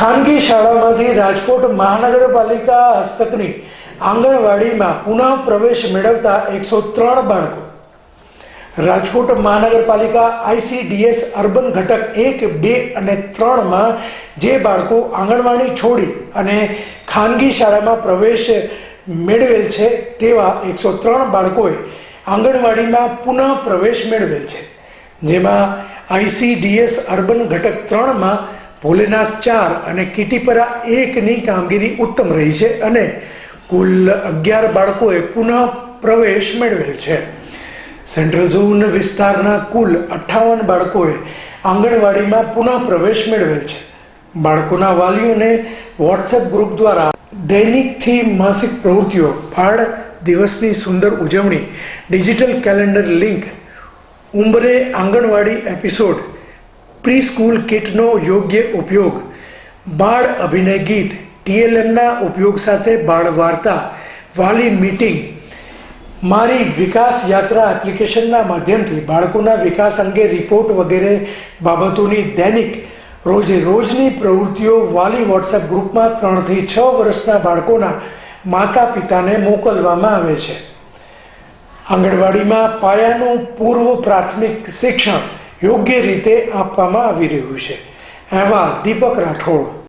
ખાનગી શાળામાંથી રાજકોટ મહાનગરપાલિકા હસ્તકની આંગણવાડીમાં પુનઃ પ્રવેશ મેળવતા એકસો ત્રણ બાળકો. રાજકોટ મહાનગરપાલિકા આઈસીડીએસ અર્બન ઘટક એક, બે અને ત્રણમાં જે બાળકો આંગણવાડી છોડી અને ખાનગી શાળામાં પ્રવેશ મેળવેલ છે તેવા એકસો ત્રણ બાળકોએ આંગણવાડીમાં પુનઃ પ્રવેશ મેળવેલ છે. જેમાં આઈસીડીએસ અર્બન ઘટક ત્રણમાં ભોલેનાથ ચાર અને કીટીપરા એકની કામગીરી ઉત્તમ રહી છે અને કુલ અગિયાર બાળકોએ પુનઃ પ્રવેશ મેળવેલ છે. સેન્ટ્રલ ઝોન વિસ્તારના કુલ અઠ્ઠાવન બાળકોએ આંગણવાડીમાં પુનઃ પ્રવેશ મેળવેલ છે. બાળકોના વાલીઓને વોટ્સએપ ગ્રુપ દ્વારા દૈનિકથી માસિક પ્રવૃત્તિઓ બાળ દિવસની સુંદર ઉજવણી, ડિજિટલ કેલેન્ડર લિંક, ઉંબરે આંગણવાડી એપિસોડ પ્રી સ્કૂલ કિટનો યોગ્ય ઉપયોગ. બાળ અભિનય ગીત, ટીએલએમના ઉપયોગ સાથે બાળ વાર્તા, વાલી મીટિંગ, મારી વિકાસ યાત્રા એપ્લિકેશનના માધ્યમથી બાળકોના વિકાસ અંગે રિપોર્ટ વગેરે બાબતોની દૈનિક રોજે રોજની પ્રવૃત્તિઓ વાલી વોટ્સએપ ગ્રુપમાં ત્રણથી છ વર્ષના બાળકોના માતા પિતાને મોકલવામાં આવે છે. આંગણવાડીમાં પાયાનું પૂર્વ પ્રાથમિક શિક્ષણ યોગ્ય રીતે આપવામાં આવી રહ્યું છે. અહેવાલ દીપક રાઠોડ.